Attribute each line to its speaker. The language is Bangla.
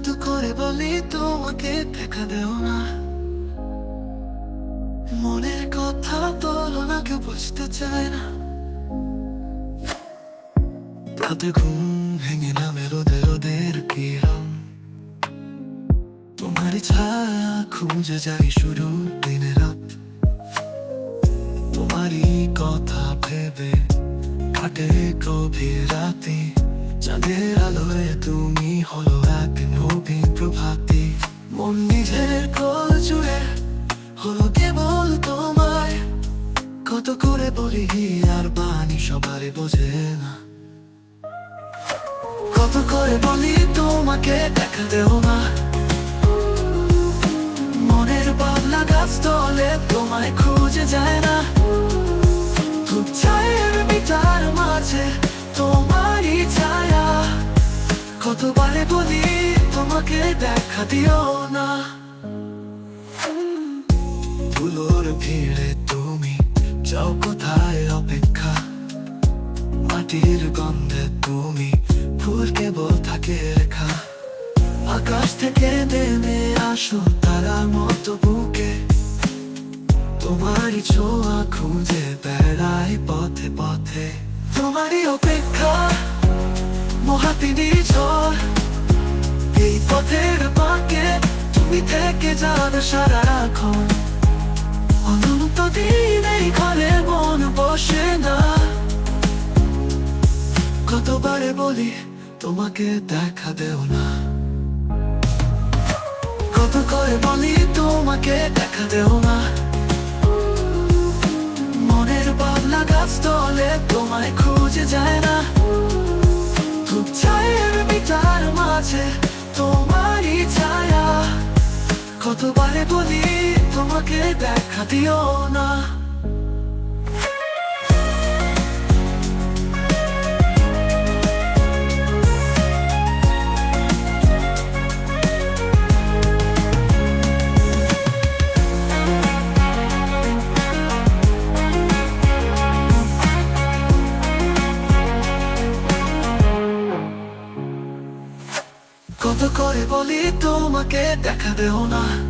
Speaker 1: কত করে বলি, তোমাকে দেখা দেও না। মনের কথা বলো না বুঝতে চায় না। রাতে ঘুম ভেঙে নামে রোদে রোদের কিরম তোমারই ছায়া খুঁজে যাই শুরু দিনে রাত। তোমারই কথা ভেবে কাটে গভীর রাতে, চাঁদের আলোয় তুমি হলো এক। নিজের কোল জুড়ে হলো কেবল তোমায়। কত করে বলি আর বাণী সবারই বোঝে না। কত করে বলি তোমাকে দেখা দেও না। মনের বাবলা গাছ তলে তোমায় খুঁজে যায় না। তোমাকে দেখা দিও না। ফুলোর ভিড়ে তুমি যাও কোথায় অপেক্ষা? মাটির গন্ধে তুমি ফুল কেবল থাকে রেখা। আকাশ থেকে নেমে আসো তারার মতো বুকে। তোমারই ছোঁয়া খুঁজে বেড়াই পথে পথে। তোমারই অপেক্ষা মহাতিনি ঝড় এই পথের পাকে তুমি থেকে যাবে সারা রাখো। অনন্ত দিন এই ঘরে মন বসে না। কতবারে বলি, তোমাকে দেখা দেও না। কত করে বলি, তোমাকে দেখা দেও না। মনের বাবলা গাছ তলে তোমায় খুঁজে যায় না। খুব ছায়ের মিটার মাঝে কতবারে বলি তোমাকে দেখা দিও না। কত করে বলি তোমাকে দেখা দেও না।